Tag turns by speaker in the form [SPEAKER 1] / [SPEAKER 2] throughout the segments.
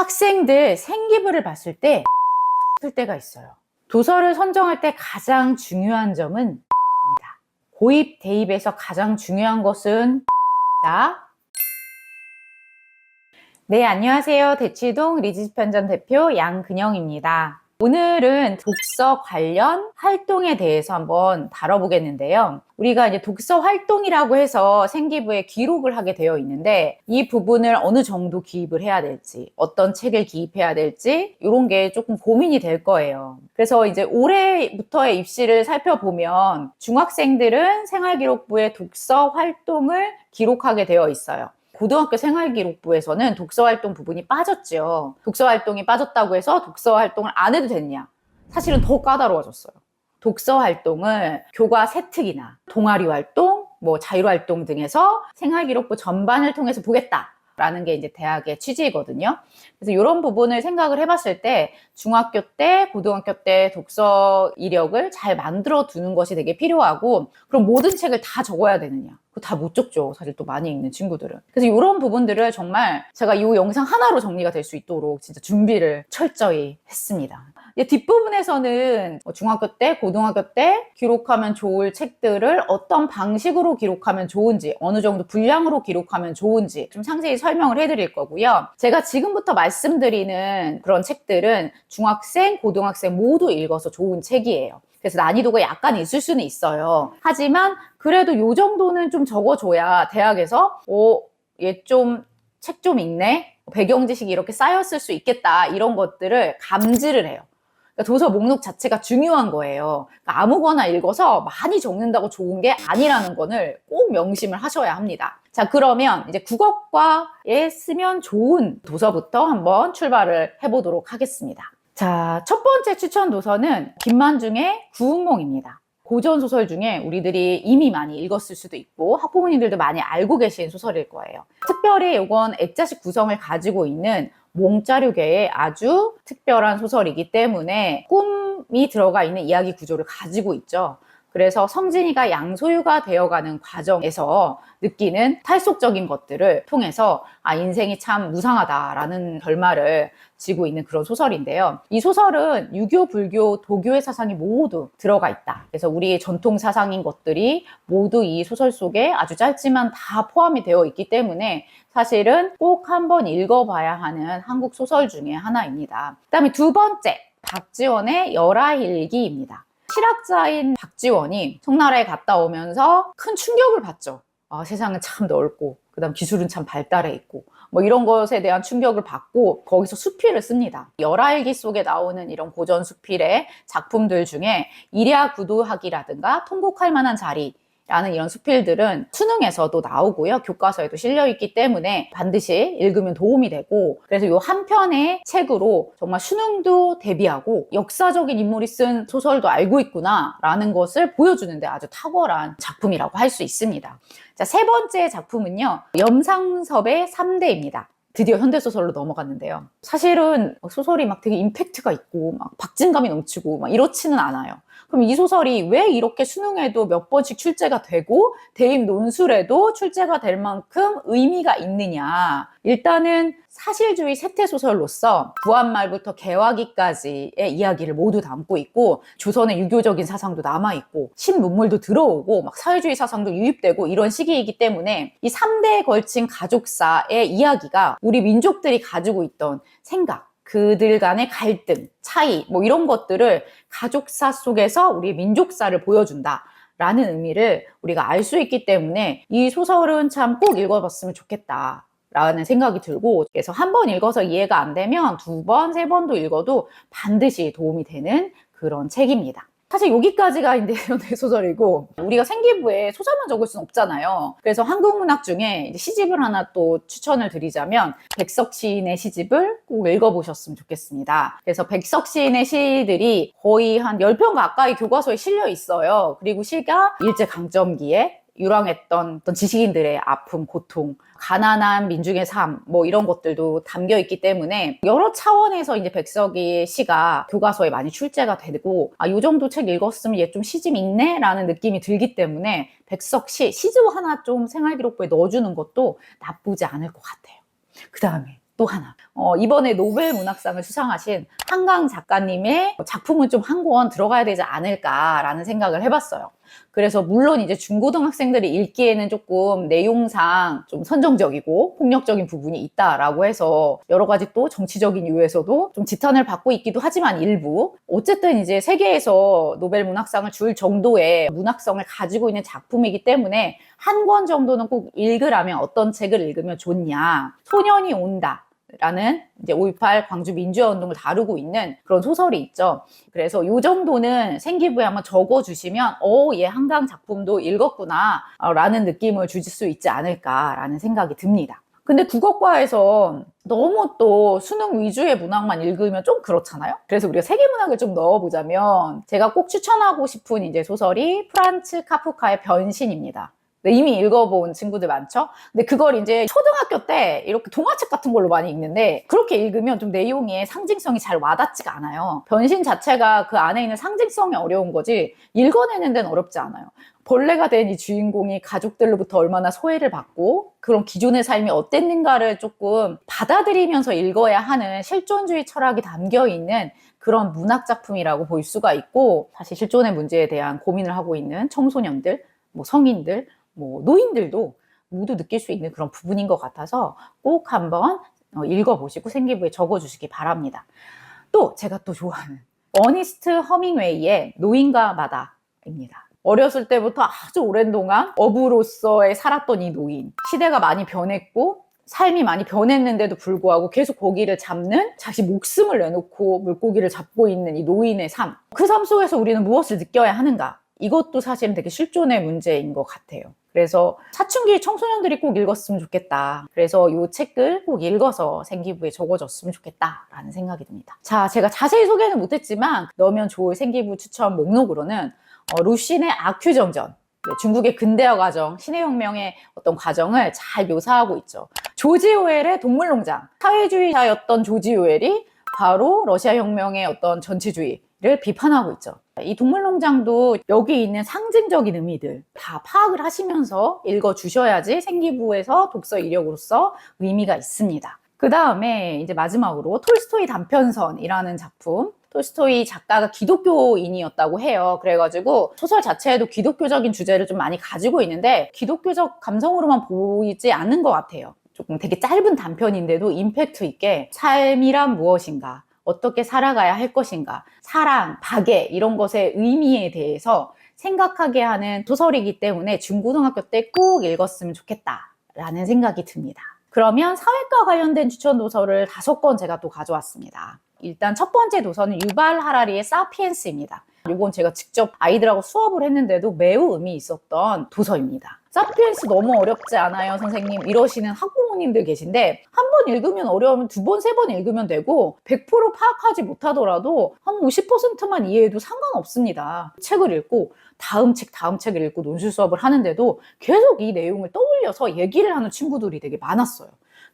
[SPEAKER 1] 학생들 생기부를 봤을 때 쓸 때가 있어요. 도서를 선정할 때 가장 중요한 점은. 고입, 대입에서 가장 중요한 것은 다. 네, 안녕하세요. 대치동 리지스 편전 대표 양근영입니다. 오늘은 독서 관련 활동에 대해서 한번 다뤄보겠는데요. 우리가 이제 독서 활동이라고 해서 생기부에 기록을 하게 되어 있는데 이 부분을 어느 정도 기입을 해야 될지, 어떤 책을 기입해야 될지 이런 게 조금 고민이 될 거예요. 그래서 이제 올해부터의 입시를 살펴보면 중학생들은 생활기록부에 독서 활동을 기록하게 되어 있어요. 고등학교 생활기록부에서는 독서활동 부분이 빠졌죠. 독서활동이 빠졌다고 해서 독서활동을 안 해도 됐냐? 사실은 더 까다로워졌어요. 독서활동을 교과 세특이나 동아리 활동, 뭐 자율활동 등에서 생활기록부 전반을 통해서 보겠다. 라는 게 이제 대학의 취지이거든요. 그래서 이런 부분을 생각을 해봤을 때 중학교 때, 고등학교 때 독서 이력을 잘 만들어 두는 것이 되게 필요하고 그럼 모든 책을 다 적어야 되느냐? 그거 다 못 적죠. 사실 또 많이 읽는 친구들은. 그래서 이런 부분들을 정말 제가 이 영상 하나로 정리가 될 수 있도록 진짜 준비를 철저히 했습니다. 이제 뒷부분에서는 뭐 중학교 때, 고등학교 때 기록하면 좋을 책들을 어떤 방식으로 기록하면 좋은지, 어느 정도 분량으로 기록하면 좋은지 좀 상세히 설명을 해드릴 거고요. 제가 지금부터 말씀드리는 그런 책들은 중학생, 고등학생 모두 읽어서 좋은 책이에요. 그래서 난이도가 약간 있을 수는 있어요. 하지만 그래도 요 정도는 좀 적어줘야 대학에서, 어, 얘 좀, 책좀 읽네? 배경 지식이 이렇게 쌓였을 수 있겠다. 이런 것들을 감지를 해요. 그러니까 도서 목록 자체가 중요한 거예요. 그러니까 아무거나 읽어서 많이 적는다고 좋은 게 아니라는 거를 꼭 명심을 하셔야 합니다. 자, 그러면 이제 국어과에 쓰면 좋은 도서부터 한번 출발을 해보도록 하겠습니다. 자, 첫 번째 추천 도서는 김만중의 구운몽입니다. 고전 소설 중에 우리들이 이미 많이 읽었을 수도 있고 학부모님들도 많이 알고 계신 소설일 거예요. 특별히 이건 액자식 구성을 가지고 있는 몽자류계의 아주 특별한 소설이기 때문에 꿈이 들어가 있는 이야기 구조를 가지고 있죠. 그래서 성진이가 양소유가 되어가는 과정에서 느끼는 탈속적인 것들을 통해서 아 인생이 참 무상하다라는 결말을 지고 있는 그런 소설인데요. 이 소설은 유교, 불교, 도교의 사상이 모두 들어가 있다. 그래서 우리의 전통 사상인 것들이 모두 이 소설 속에 아주 짧지만 다 포함이 되어 있기 때문에 사실은 꼭 한번 읽어봐야 하는 한국 소설 중에 하나입니다. 그다음에 두 번째 박지원의 열아일기입니다. 실학자인 박지원이 청나라에 갔다 오면서 큰 충격을 받죠. 아, 세상은 참 넓고, 그 다음 기술은 참 발달해 있고, 뭐 이런 것에 대한 충격을 받고 거기서 수필을 씁니다. 열아일기 속에 나오는 이런 고전 수필의 작품들 중에 일야 구도학이라든가 통곡할 만한 자리, 라는 이런 수필들은 수능에서도 나오고요. 교과서에도 실려 있기 때문에 반드시 읽으면 도움이 되고 그래서 이 한 편의 책으로 정말 수능도 대비하고 역사적인 인물이 쓴 소설도 알고 있구나 라는 것을 보여주는데 아주 탁월한 작품이라고 할 수 있습니다. 자, 세 번째 작품은요. 염상섭의 3대입니다. 드디어 현대소설로 넘어갔는데요. 사실은 소설이 막 되게 임팩트가 있고, 막 박진감이 넘치고, 막 이렇지는 않아요. 그럼 이 소설이 왜 이렇게 수능에도 몇 번씩 출제가 되고, 대입 논술에도 출제가 될 만큼 의미가 있느냐. 일단은 사실주의 세태 소설로서 구한말부터 개화기까지의 이야기를 모두 담고 있고, 조선의 유교적인 사상도 남아 있고, 신문물도 들어오고, 막 사회주의 사상도 유입되고, 이런 시기이기 때문에 이 3대에 걸친 가족사의 이야기가 우리 민족들이 가지고 있던 생각, 그들 간의 갈등, 차이, 뭐 이런 것들을 가족사 속에서 우리 민족사를 보여준다. 라는 의미를 우리가 알 수 있기 때문에 이 소설은 참 꼭 읽어봤으면 좋겠다. 라는 생각이 들고 그래서 한 번 읽어서 이해가 안 되면 두 번, 세 번도 읽어도 반드시 도움이 되는 그런 책입니다. 사실 여기까지가 이제 연애소설이고 우리가 생기부에 소설만 적을 수는 없잖아요. 그래서 한국 문학 중에 시집을 하나 또 추천을 드리자면 백석 시인의 시집을 꼭 읽어보셨으면 좋겠습니다. 그래서 백석 시인의 시들이 거의 한 10편 가까이 교과서에 실려 있어요. 그리고 시가 일제강점기에 유랑했던 어떤 지식인들의 아픔, 고통, 가난한 민중의 삶, 뭐 이런 것들도 담겨 있기 때문에 여러 차원에서 이제 백석이의 시가 교과서에 많이 출제가 되고 아, 요 정도 책 읽었으면 얘 좀 시집 있네? 라는 느낌이 들기 때문에 백석 시, 시집 하나 좀 생활기록부에 넣어주는 것도 나쁘지 않을 것 같아요. 그 다음에 또 하나. 어, 이번에 노벨 문학상을 수상하신 한강 작가님의 작품은 좀 한 권 들어가야 되지 않을까라는 생각을 해봤어요. 그래서 물론 이제 중고등학생들이 읽기에는 조금 내용상 좀 선정적이고 폭력적인 부분이 있다라고 해서 여러 가지 또 정치적인 이유에서도 좀 지탄을 받고 있기도 하지만 일부. 어쨌든 이제 세계에서 노벨 문학상을 줄 정도의 문학성을 가지고 있는 작품이기 때문에 한 권 정도는 꼭 읽으라면 어떤 책을 읽으면 좋냐. 소년이 온다 라는 이제 5.18 광주 민주화 운동을 다루고 있는 그런 소설이 있죠. 그래서 요 정도는 생기부에 한번 적어 주시면, 어, 얘 한강 작품도 읽었구나, 어, 라는 느낌을 주실 수 있지 않을까라는 생각이 듭니다. 근데 국어과에서 너무 또 수능 위주의 문학만 읽으면 좀 그렇잖아요? 그래서 우리가 세계 문학을 좀 넣어보자면, 제가 꼭 추천하고 싶은 이제 소설이 프란츠 카프카의 변신입니다. 네, 이미 읽어본 친구들 많죠? 근데 그걸 이제 초등학교 때 이렇게 동화책 같은 걸로 많이 읽는데 그렇게 읽으면 좀 내용의 상징성이 잘 와닿지가 않아요. 변신 자체가 그 안에 있는 상징성이 어려운 거지 읽어내는 데는 어렵지 않아요. 벌레가 된 이 주인공이 가족들로부터 얼마나 소외를 받고 그런 기존의 삶이 어땠는가를 조금 받아들이면서 읽어야 하는 실존주의 철학이 담겨 있는 그런 문학 작품이라고 볼 수가 있고 사실 실존의 문제에 대한 고민을 하고 있는 청소년들, 뭐 성인들, 뭐 노인들도 모두 느낄 수 있는 그런 부분인 것 같아서 꼭 한번 어, 읽어보시고 생기부에 적어주시기 바랍니다. 또 제가 또 좋아하는 어니스트 허밍웨이의 노인과 마다입니다. 어렸을 때부터 아주 오랜 동안 어부로서의 살았던 이 노인. 시대가 많이 변했고 삶이 많이 변했는데도 불구하고 계속 고기를 잡는 자신 목숨을 내놓고 물고기를 잡고 있는 이 노인의 삶. 그 삶 속에서 우리는 무엇을 느껴야 하는가? 이것도 사실은 되게 실존의 문제인 것 같아요. 그래서 사춘기 청소년들이 꼭 읽었으면 좋겠다. 그래서 이 책을 꼭 읽어서 생기부에 적어줬으면 좋겠다라는 생각이 듭니다. 자, 제가 자세히 소개는 못했지만 넣으면 좋을 생기부 추천 목록으로는 어, 루신의 아큐정전, 네, 중국의 근대화 과정, 신해혁명의 어떤 과정을 잘 묘사하고 있죠. 조지 오웰의 동물농장, 사회주의자였던 조지 오웰이 바로 러시아 혁명의 어떤 전체주의 를 비판하고 있죠. 이 동물농장도 여기 있는 상징적인 의미들 다 파악을 하시면서 읽어주셔야지 생기부에서 독서 이력으로서 의미가 있습니다. 그 다음에 이제 마지막으로 톨스토이 단편선이라는 작품. 톨스토이 작가가 기독교인이었다고 해요. 그래가지고 소설 자체에도 기독교적인 주제를 좀 많이 가지고 있는데 기독교적 감성으로만 보이지 않는 것 같아요. 조금 되게 짧은 단편인데도 임팩트 있게 삶이란 무엇인가, 어떻게 살아가야 할 것인가, 사랑, 박애 이런 것의 의미에 대해서 생각하게 하는 소설이기 때문에 중고등학교 때 꼭 읽었으면 좋겠다라는 생각이 듭니다. 그러면 사회과 관련된 추천 도서를 다섯 권 제가 또 가져왔습니다. 일단 첫 번째 도서는 유발 하라리의 사피엔스입니다. 이건 제가 직접 아이들하고 수업을 했는데도 매우 의미 있었던 도서입니다. 사피엔스 너무 어렵지 않아요, 선생님? 이러시는 학부 모님들 계신데, 한 번 읽으면 어려우면 두 번, 세 번 읽으면 되고, 100% 파악하지 못하더라도 한 50%만 이해해도 상관없습니다. 책을 읽고, 다음 책, 다음 책을 읽고 논술 수업을 하는데도 계속 이 내용을 떠올려서 얘기를 하는 친구들이 되게 많았어요.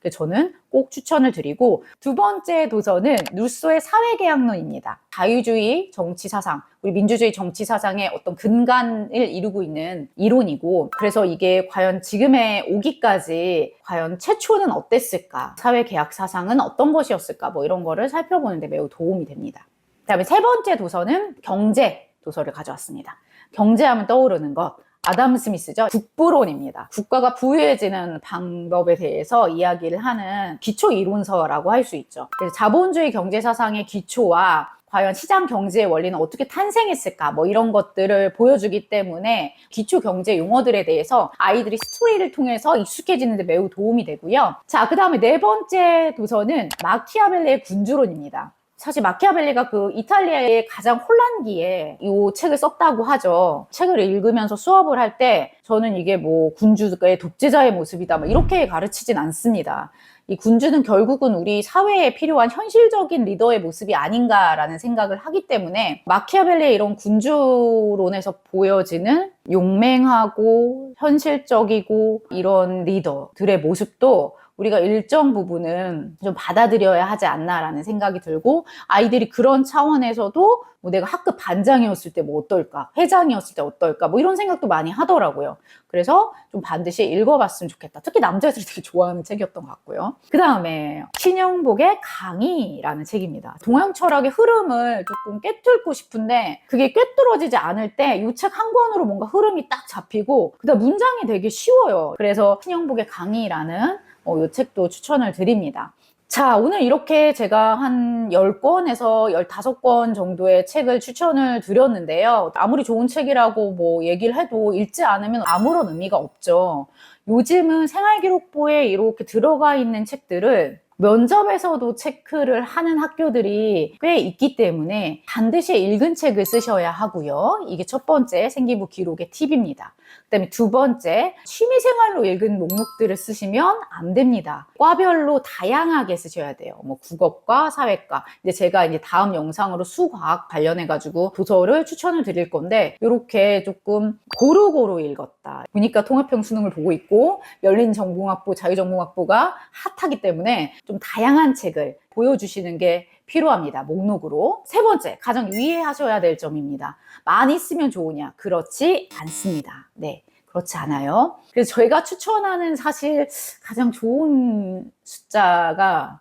[SPEAKER 1] 그래서 저는 꼭 추천을 드리고 두 번째 도서는 루소의 사회계약론입니다. 자유주의 정치 사상, 우리 민주주의 정치 사상의 어떤 근간을 이루고 있는 이론이고 그래서 이게 과연 지금에 오기까지 과연 최초는 어땠을까? 사회계약 사상은 어떤 것이었을까? 뭐 이런 거를 살펴보는데 매우 도움이 됩니다. 그다음에 세 번째 도서는 경제 도서를 가져왔습니다. 경제하면 떠오르는 것. 아담 스미스죠. 국부론입니다. 국가가 부유해지는 방법에 대해서 이야기를 하는 기초 이론서라고 할 수 있죠. 자본주의 경제 사상의 기초와 과연 시장 경제의 원리는 어떻게 탄생했을까 뭐 이런 것들을 보여주기 때문에 기초 경제 용어들에 대해서 아이들이 스토리를 통해서 익숙해지는 데 매우 도움이 되고요. 자, 그다음에 네 번째 도서는 마키아벨리의 군주론입니다. 사실 마키아벨리가 그 이탈리아의 가장 혼란기에 이 책을 썼다고 하죠. 책을 읽으면서 수업을 할 때 저는 이게 뭐 군주의 독재자의 모습이다 뭐 이렇게 가르치진 않습니다. 이 군주는 결국은 우리 사회에 필요한 현실적인 리더의 모습이 아닌가라는 생각을 하기 때문에 마키아벨리의 이런 군주론에서 보여지는 용맹하고 현실적이고 이런 리더들의 모습도 우리가 일정 부분은 좀 받아들여야 하지 않나라는 생각이 들고 아이들이 그런 차원에서도 뭐 내가 학급 반장이었을 때 뭐 어떨까, 회장이었을 때 어떨까, 뭐 이런 생각도 많이 하더라고요. 그래서 좀 반드시 읽어봤으면 좋겠다. 특히 남자애들이 되게 좋아하는 책이었던 것 같고요. 그 다음에 신영복의 강의라는 책입니다. 동양 철학의 흐름을 조금 꿰뚫고 싶은데 그게 꿰뚫어지지 않을 때 이 책 한 권으로 뭔가 흐름이 딱 잡히고 그다음 문장이 되게 쉬워요. 그래서 신영복의 강의라는 어, 이 책도 추천을 드립니다. 자, 오늘 이렇게 제가 한 10권에서 15권 정도의 책을 추천을 드렸는데요. 아무리 좋은 책이라고 뭐 얘기를 해도 읽지 않으면 아무런 의미가 없죠. 요즘은 생활기록부에 이렇게 들어가 있는 책들을 면접에서도 체크를 하는 학교들이 꽤 있기 때문에 반드시 읽은 책을 쓰셔야 하고요. 이게 첫 번째 생기부 기록의 팁입니다. 그다음에 두 번째 취미생활로 읽은 목록들을 쓰시면 안 됩니다. 과별로 다양하게 쓰셔야 돼요. 뭐 국어과 사회과. 이제 제가 이제 다음 영상으로 수과학 관련해 가지고 도서를 추천을 드릴 건데 이렇게 조금 고루고루 읽었다. 보니까 통합형 수능을 보고 있고 열린 전공학부, 자유전공학부가 핫하기 때문에 좀 다양한 책을 보여주시는 게 필요합니다. 목록으로. 세 번째, 가장 유의하셔야 될 점입니다. 많이 쓰면 좋으냐? 그렇지 않습니다. 네. 그렇지 않아요. 그래서 저희가 추천하는 사실 가장 좋은 숫자가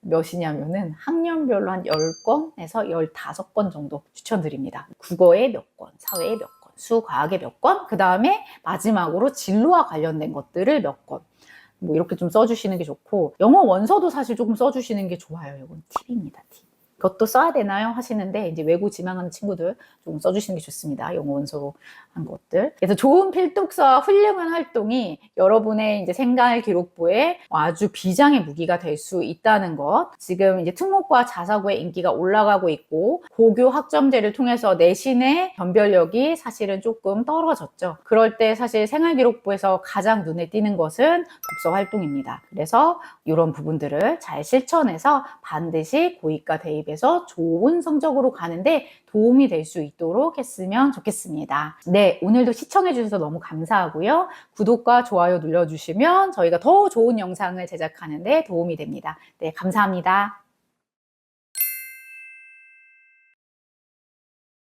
[SPEAKER 1] 몇이냐면은 학년별로 한 10건에서 15건 정도 추천드립니다. 국어에 몇 건, 사회에 몇 건, 수, 과학에 몇 건, 그 다음에 마지막으로 진로와 관련된 것들을 몇 건. 뭐 이렇게 좀 써주시는 게 좋고 영어 원서도 사실 조금 써주시는 게 좋아요. 이건 팁입니다. 팁. 그것도 써야 되나요? 하시는데 이제 외고 지망하는 친구들 조금 써주시는 게 좋습니다. 영어 원서로 한 것들. 그래서 좋은 필독서와 훌륭한 활동이 여러분의 이제 생활 기록부에 아주 비장의 무기가 될 수 있다는 것. 지금 이제 특목과 자사고의 인기가 올라가고 있고 고교 학점제를 통해서 내신의 변별력이 사실은 조금 떨어졌죠. 그럴 때 사실 생활 기록부에서 가장 눈에 띄는 것은 독서 활동입니다. 그래서 이런 부분들을 잘 실천해서 반드시 고위과 대입 에서 좋은 성적으로 가는데 도움이 될 수 있도록 했으면 좋겠습니다. 네, 오늘도 시청해주셔서 너무 감사하고요. 구독과 좋아요 눌러주시면 저희가 더 좋은 영상을 제작하는데 도움이 됩니다. 네, 감사합니다.